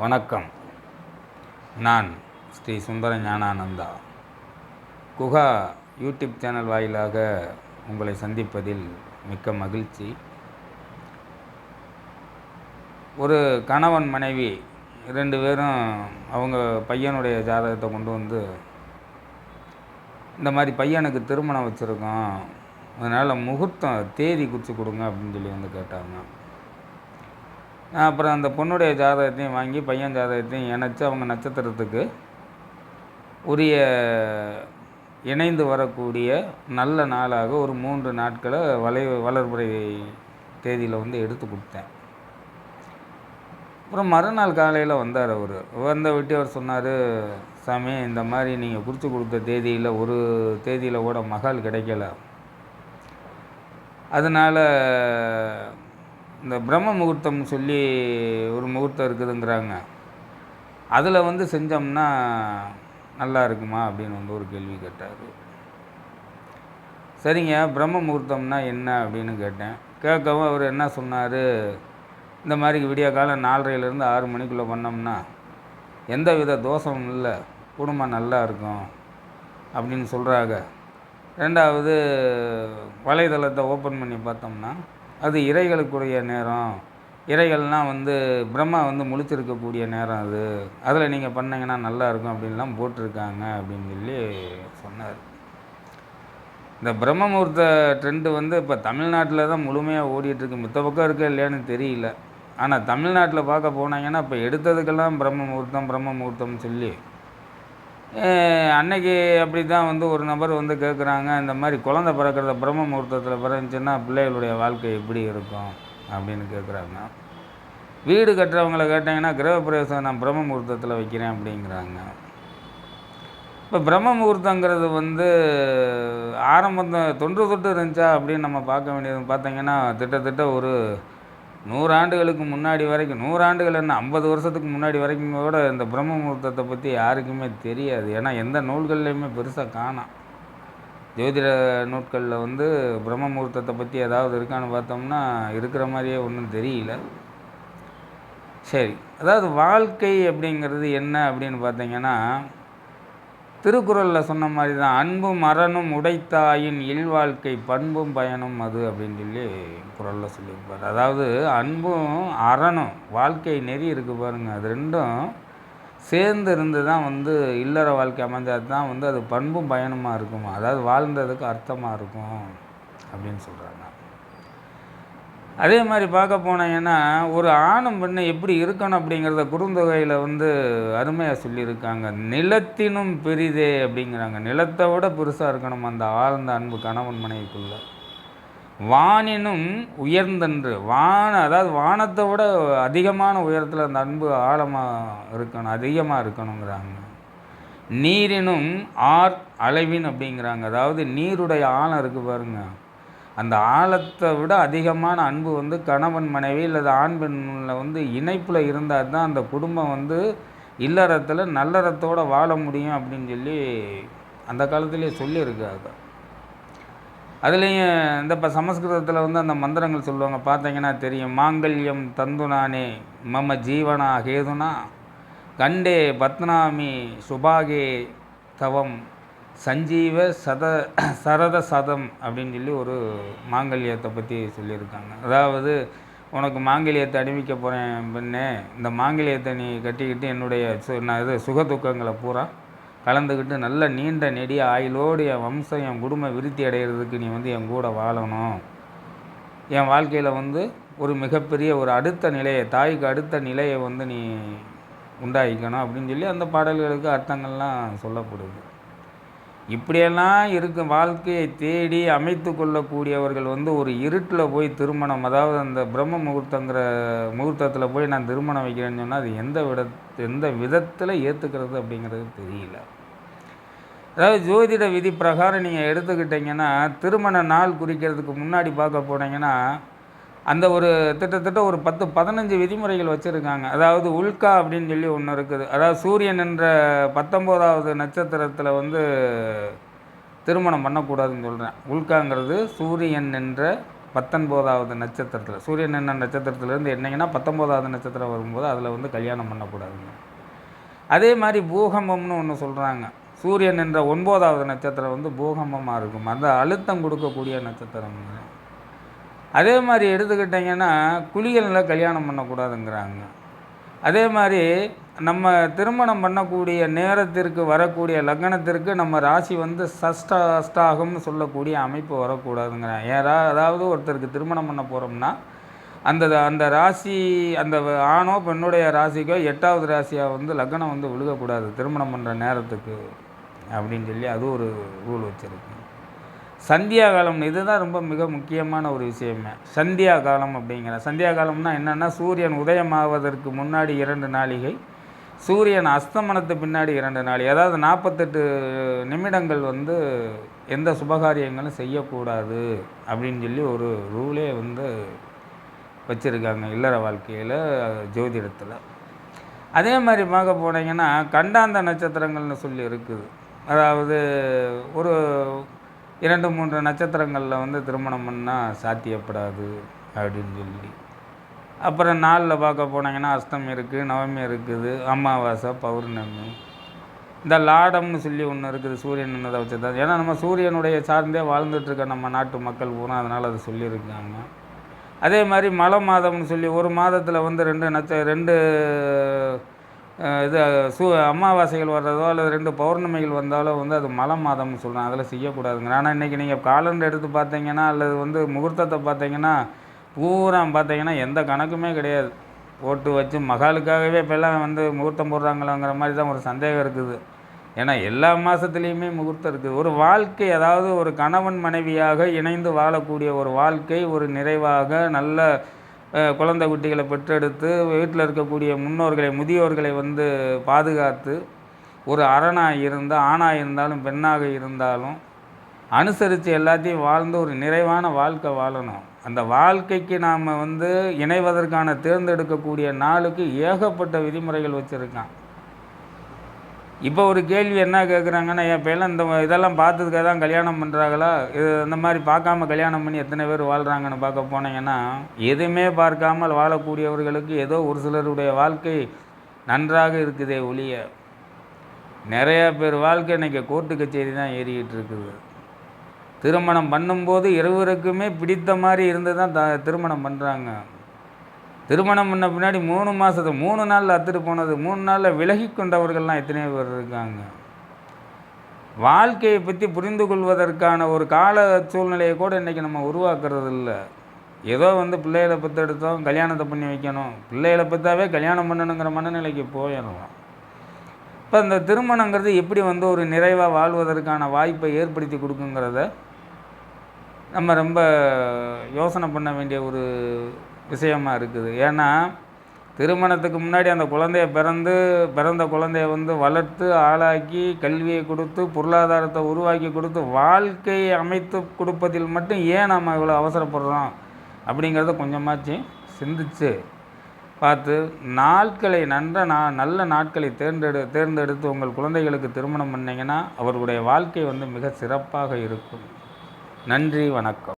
வணக்கம். நான் Sri Sundara Gnanananda. Guha YouTube channel வாயிலாக உங்களை சந்திப்பதில் மிக்க மகிழ்ச்சி. ஒரு கணவன் மனைவி ரெண்டு பேரும் அவங்க பையனுடைய ஜாதகத்தை கொண்டு வந்து இந்த மாதிரி பையனுக்கு திருமணம் வச்சுருக்கோம். அதனால் முகூர்த்தம் தேதி குறித்து கொடுங்க அப்படின்னு சொல்லி வந்து கேட்டாங்க. அப்புறம் அந்த பொண்ணுடைய ஜாதகத்தையும் வாங்கி பையன் ஜாதகத்தையும் இணைச்சி அவங்க நட்சத்திரத்துக்கு உரிய இணைந்து வரக்கூடிய நல்ல நாளாக ஒரு மூன்று நாட்களை வளை வளர்புறை தேதியில் வந்து எடுத்து கொடுத்தேன். அப்புறம் மறுநாள் காலையில் வந்தார் அவர். வந்த விட்டு அவர் சொன்னார் சாமி இந்த மாதிரி நீங்கள் குறித்து கொடுத்த தேதியில் ஒரு தேதியில் கூட மகால் கிடைக்கல. அதனால் இந்த பிரம்ம முகூர்த்தம் சொல்லி ஒரு முகூர்த்தம் இருக்குதுங்கிறாங்க. அதில் வந்து செஞ்சோம்னா நல்லா இருக்குமா அப்படின்னு வந்து ஒரு கேள்வி கேட்டார். சரிங்க பிரம்ம முகூர்த்தம்னா என்ன அப்படின்னு கேட்டேன். கேட்கவும் அவர் என்ன சொன்னார்? இந்த மாதிரி விடிய காலம் நாலரையிலேருந்து ஆறு மணிக்குள்ளே பண்ணோம்னா எந்த வித தோஷமும் இல்லை குடும்பம் நல்லா இருக்கும் அப்படின்னு சொல்கிறாங்க ரெண்டாவது வலைதளத்தை ஓப்பன் பண்ணி பார்த்தோம்னா அது இறைகளுக்குரிய நேரம். இரைகள்லாம் வந்து பிரம்மா வந்து முழிச்சிருக்கக்கூடிய நேரம் அது. அதில் நீங்கள் பண்ணிங்கன்னா நல்லா இருக்கும் அப்படின்லாம் போட்டிருக்காங்க அப்படின்னு சொல்லி சொன்னார். இந்த பிரம்மமூர்த்த ட்ரெண்டு வந்து இப்போ தமிழ்நாட்டில் தான் முழுமையாக ஓடிட்டுருக்கு. மித்த பக்கம் இருக்கா இல்லையான்னு தெரியல. ஆனால் தமிழ்நாட்டில் பார்க்க போனாங்கன்னா இப்போ எடுத்ததுக்கெல்லாம் பிரம்ம முகூர்த்தம் பிரம்ம முகூர்த்தம்னு சொல்லி அன்னைக்கு அப்படி தான் வந்து ஒரு நபர் வந்து கேட்குறாங்க இந்த மாதிரி குழந்தை பிறக்கிறத பிரம்ம முகூர்த்தத்தில் பிறந்துச்சுன்னா பிள்ளைகளுடைய வாழ்க்கை எப்படி இருக்கும் அப்படின்னு கேட்குறாங்க வீடு கட்டுறவங்கள கேட்டிங்கன்னா கிரகப்பிரவேசம் நான் பிரம்ம முகூர்த்தத்தில் வைக்கிறேன் அப்படிங்கிறாங்க. இப்போ பிரம்ம முகூர்த்தங்கிறது வந்து ஆரம்பத்தை தொன்று தொட்டு இருந்துச்சா அப்படின்னு நம்ம பார்க்க வேண்டியது பார்த்தீங்கன்னா திட்டத்தட்ட ஒரு நூறாண்டுகளுக்கு முன்னாடி வரைக்கும் நூறாண்டுகள் என்ன ஐம்பது வருஷத்துக்கு முன்னாடி வரைக்கும் கூட இந்த பிரம்ம முகூர்த்தத்தை பற்றி யாருக்குமே தெரியாது. ஏன்னா எந்த நூல்கள்லையுமே பெருசாக காணாம் ஜோதிட நூட்களில் வந்து பிரம்ம முகூர்த்தத்தை பற்றி ஏதாவது இருக்கான்னு பார்த்தோம்னா இருக்கிற மாதிரியே ஒன்றும் தெரியல. சரி அதாவது வாழ்க்கை அப்படிங்கிறது என்ன அப்படின்னு பார்த்தீங்கன்னா திருக்குறளில் சொன்ன மாதிரி தான் அன்பும் மரணும் உடைத்தாயின் இல்வாழ்க்கை பண்பும் பயனும் அது அப்படின்னு சொல்லி குரலில் சொல்லியிருப்பார். அதாவது அன்பும் அறனும் வாழ்க்கை நெறி இருக்குது பாருங்கள் அது ரெண்டும் சேர்ந்து இருந்து தான் வந்து இல்லற வாழ்க்கை அமைஞ்சால் தான் வந்து அது பண்பும் பயனுமாக இருக்குமா? அதாவது வாழ்ந்ததுக்கு அர்த்தமாக இருக்கும் அப்படின்னு சொல்கிறாங்க அதே மாதிரி பார்க்க போனீங்கன்னா ஒரு ஆணும் பெண்ணு எப்படி இருக்கணும் அப்படிங்கிறத குறுந்தொகையில் வந்து அருமையாக சொல்லியிருக்காங்க. நிலத்தினும் பெரிதே அப்படிங்கிறாங்க. நிலத்தை விட பெருசாக இருக்கணும் அந்த ஆழ்ந்த அன்பு கணவன் மனைவிக்குள்ள. வானினும் உயர்ந்தன்று வான அதாவது வானத்தை விட அதிகமான உயரத்தில் அந்த அன்பு ஆழமாக இருக்கணும் அதிகமாக இருக்கணுங்கிறாங்க. நீரினும் ஆர் அளவின் அப்படிங்கிறாங்க. அதாவது நீருடைய ஆழம் இருக்குது பாருங்க. அந்த ஆழத்தை விட அதிகமான அன்பு வந்து கணவன் மனைவி அல்லது ஆண் பெண்ணில் வந்து இணைப்பில் இருந்தால் தான் அந்த குடும்பம் வந்து இல்லறத்தில் நல்லறத்தோடு வாழ முடியும் அப்படின்னு சொல்லி அந்த காலத்திலே சொல்லியிருக்காங்க. அதுலேயும் இந்த இப்போ சமஸ்கிருதத்தில் வந்து அந்த மந்திரங்கள் சொல்லுவாங்க. பார்த்தீங்கன்னா தெரியும். மாங்கல்யம் தந்துனானே மம ஜீவனா ஹேதுனா கண்டே பத்னாமி சுபாகே தவம் சஞ்சீவ சத சரத சதம் அப்படின்னு சொல்லி ஒரு மாங்கல்யத்தை பற்றி சொல்லியிருக்காங்க. அதாவது உனக்கு மாங்கல்யத்தை அணிவிக்க போகிறேன் பெண்ணே இந்த மாங்கல்யத்தை நீ கட்டிக்கிட்டு என்னுடைய சு நான் இது சுக துக்கங்களை பூரா கலந்துக்கிட்டு நல்ல நீண்ட நெடிய ஆயுளோடு என் வம்சம் என் குடும்பம் விருத்தி அடைகிறதுக்கு நீ வந்து என் கூட வாழணும். என் வாழ்க்கையில் வந்து ஒரு மிகப்பெரிய ஒரு அடுத்த நிலையை தாய்க்கு அடுத்த நிலையை வந்து நீ உண்டாகிக்கணும் அப்படின்னு சொல்லி அந்த பாடல்களுக்கு அர்த்தங்கள்லாம் சொல்லப்படுது. இப்படியெல்லாம் இருக்கும் வாழ்க்கையை தேடி அமைத்து கொள்ளக்கூடியவர்கள் வந்து ஒரு இருட்டில் போய் திருமணம் அதாவது அந்த பிரம்ம முகூர்த்தங்கிற முகூர்த்தத்தில் போய் நான் திருமணம் வைக்கிறேன்னு சொன்னால் அது எந்த விட எந்த விதத்தில் ஏற்றுக்கிறது அப்படிங்கிறது தெரியல. அதாவது ஜோதிட விதி பிரகாரம் நீங்கள் எடுத்துக்கிட்டிங்கன்னா திருமண நாள் குறிக்கிறதுக்கு முன்னாடி பார்க்க போனீங்கன்னா அந்த ஒரு கிட்டத்தட்ட ஒரு பத்து பதினஞ்சு விதிமுறைகள் வச்சுருக்காங்க. அதாவது உல்கா அப்படின்னு சொல்லி ஒன்று இருக்குது. அதாவது சூரியன் என்ற பத்தொம்போதாவது நட்சத்திரத்தில் வந்து திருமணம் பண்ணக்கூடாதுன்னு சொல்கிறேன் உல்காங்கிறது சூரியன் என்ற பத்தொன்பதாவது நட்சத்திரத்தில். சூரியன் என்ன நட்சத்திரத்துலேருந்து என்னங்கன்னா பத்தொம்போதாவது நட்சத்திரம் வரும்போது அதில் வந்து கல்யாணம் பண்ணக்கூடாதுங்க. அதே மாதிரி பூகம்பம்னு ஒன்று சொல்கிறாங்க சூரியன் என்ற ஒன்பதாவது நட்சத்திரம் வந்து பூகம்பமாக இருக்கும். அந்த அழுத்தம் கொடுக்கக்கூடிய நட்சத்திரம் அதே மாதிரி எடுத்துக்கிட்டிங்கன்னா குளிகளில் கல்யாணம் பண்ணக்கூடாதுங்கிறாங்க. அதே மாதிரி நம்ம திருமணம் பண்ணக்கூடிய நேரத்திற்கு வரக்கூடிய லக்னத்திற்கு நம்ம ராசி வந்து சஷ்ட அஷ்டாகம்னு சொல்லக்கூடிய அமைப்பு வரக்கூடாதுங்கிறாங்க ஏறா அதாவது ஒருத்தருக்கு திருமணம் பண்ண போகிறோம்னா அந்த அந்த ராசி அந்த ஆணோ பெண்ணுடைய ராசிக்கோ எட்டாவது ராசியாக வந்து லக்னம் வந்து விழுகக்கூடாது திருமணம் பண்ணுற நேரத்துக்கு அப்படின்னு சொல்லி அது ஒரு ரூல் வச்சுருக்கு. சந்தியா காலம் இதுதான் ரொம்ப மிக முக்கியமான ஒரு விஷயமே. சந்தியா காலம் அப்படிங்கிற சந்தியா காலம்னா என்னென்னா சூரியன் உதயமாவதற்கு முன்னாடி இரண்டு நாளிகை சூரியன் அஸ்தமனத்து பின்னாடி இரண்டு நாள் அதாவது நாற்பத்தெட்டு நிமிடங்கள் வந்து எந்த சுபகாரியங்களும் செய்யக்கூடாது அப்படின்னு சொல்லி ஒரு ரூலே வந்து வச்சுருக்காங்க இல்லற வாழ்க்கையில் ஜோதிடத்தில். அதே மாதிரி பார்க்க போனீங்கன்னா கண்டாந்த நட்சத்திரங்கள்னு சொல்லி இருக்குது. அதாவது ஒரு இரண்டு மூன்று நட்சத்திரங்களில் வந்து திருமணம் பண்ணால் சாத்தியப்படாது அப்படின்னு சொல்லி. அப்புறம் நாளில் பார்க்க போனாங்கன்னா அஷ்டமி இருக்குது நவமி இருக்குது அமாவாசை பௌர்ணமி. இந்த லாடம்னு சொல்லி ஒன்று இருக்குது சூரியன் என்னதை வச்சு தான். ஏன்னா நம்ம சூரியனுடைய சார்ந்தே வாழ்ந்துட்டுருக்க நம்ம நாட்டு மக்கள் பூரா அதனால் அதை சொல்லியிருக்காங்க. அதே மாதிரி மழை மாதம்னு சொல்லி ஒரு மாதத்தில் வந்து ரெண்டு நட்ச ரெண்டு இது சு அமாவாசைகள் வர்றதோ அல்லது ரெண்டு பௌர்ணமிகள் வந்தாலோ வந்து அது மலை மாதம்னு சொல்கிறாங்க அதில் செய்யக்கூடாதுங்க. ஆனால் இன்றைக்கி நீங்கள் காலண்டர் எடுத்து பார்த்தீங்கன்னா அல்லது வந்து முகூர்த்தத்தை பார்த்தீங்கன்னா பூரா பார்த்தீங்கன்னா எந்த கணக்குமே கிடையாது. போட்டு வச்சு மகாலுக்காகவே இப்போல்லாம் வந்து முகூர்த்தம் போடுறாங்களோங்கிற மாதிரி தான் ஒரு சந்தேகம் இருக்குது. ஏன்னா எல்லா மாதத்துலேயுமே முகூர்த்தம் இருக்குது. ஒரு வாழ்க்கை அதாவது ஒரு கணவன் மனைவியாக இணைந்து வாழக்கூடிய ஒரு வாழ்க்கை ஒரு நிறைவாக நல்ல குழந்தை குட்டிகளை பெற்றெடுத்து வீட்டில் இருக்கக்கூடிய முன்னோர்களை முதியோர்களை வந்து பாதுகாத்து ஒரு அரணாக இருந்தால் ஆணாக இருந்தாலும் பெண்ணாக இருந்தாலும் அனுசரித்து எல்லாத்தையும் வாழ்ந்து ஒரு நிறைவான வாழ்க்கை வாழணும். அந்த வாழ்க்கைக்கு நாம் வந்து இணைவதற்கான தேர்ந்தெடுக்கக்கூடிய நாளுக்கு ஏகப்பட்ட விதிமுறைகள் வச்சுருக்கான். இப்போ ஒரு கேள்வி என்ன கேட்குறாங்கன்னா என் பையன் இந்த இதெல்லாம் பார்த்ததுக்காக தான் கல்யாணம் பண்ணுறாங்களா இது இந்த மாதிரி பார்க்காம கல்யாணம் பண்ணி எத்தனை பேர் வாழ்கிறாங்கன்னு பார்க்க போனீங்கன்னா எதுவுமே பார்க்காமல் வாழக்கூடியவர்களுக்கு ஏதோ ஒரு சிலருடைய வாழ்க்கை நன்றாக இருக்குதே ஒழிய நிறையா பேர் வாழ்க்கை இன்றைக்கி கோர்ட்டு கச்சேரி தான் ஏறிக்கிட்டு இருக்குது. திருமணம் பண்ணும்போது இருவருக்குமே பிடித்த மாதிரி இருந்து தான் த திருமணம் பண்ணுறாங்க திருமணம் பண்ண பின்னாடி மூணு மாதத்து மூணு நாளில் அத்துட்டு போனது மூணு நாளில் விலகி கொண்டவர்கள்லாம் எத்தனையோ பேர் இருக்காங்க. வாழ்க்கையை பற்றி புரிந்து கொள்வதற்கான ஒரு கால சூழ்நிலையை கூட இன்றைக்கி நம்ம உருவாக்குறது இல்லை ஏதோ வந்து பிள்ளைகளை எடுத்தோம் கல்யாணத்தை பண்ணி வைக்கணும். பிள்ளைகளை பற்றாவே கல்யாணம் பண்ணணுங்கிற மனநிலைக்கு போயிடலாம். இப்போ இந்த திருமணங்கிறது எப்படி வந்து ஒரு நிறைவாக வாழ்வதற்கான வாய்ப்பை ஏற்படுத்தி கொடுக்குங்கிறத நம்ம ரொம்ப யோசனை பண்ண வேண்டிய ஒரு விஷயமாக இருக்குது. ஏன்னா திருமணத்துக்கு முன்னாடி அந்த குழந்தைய பிறந்து பிறந்த குழந்தைய வந்து வளர்த்து ஆளாக்கி கல்வியை கொடுத்து பொருளாதாரத்தை உருவாக்கி கொடுத்து வாழ்க்கையை அமைத்து கொடுப்பதில் மட்டும் ஏன் நம்ம இவ்வளோ அவசரப்படுறோம்? அப்படிங்கிறத கொஞ்சமாச்சு சிந்திச்சு பார்த்து நாட்களை நன்ற நா நல்ல நாட்களை தேர்ந்தெடு தேர்ந்தெடுத்து உங்கள் குழந்தைகளுக்கு திருமணம் பண்ணிங்கன்னா அவர்களுடைய வாழ்க்கை வந்து மிக சிறப்பாக இருக்கும். நன்றி வணக்கம்.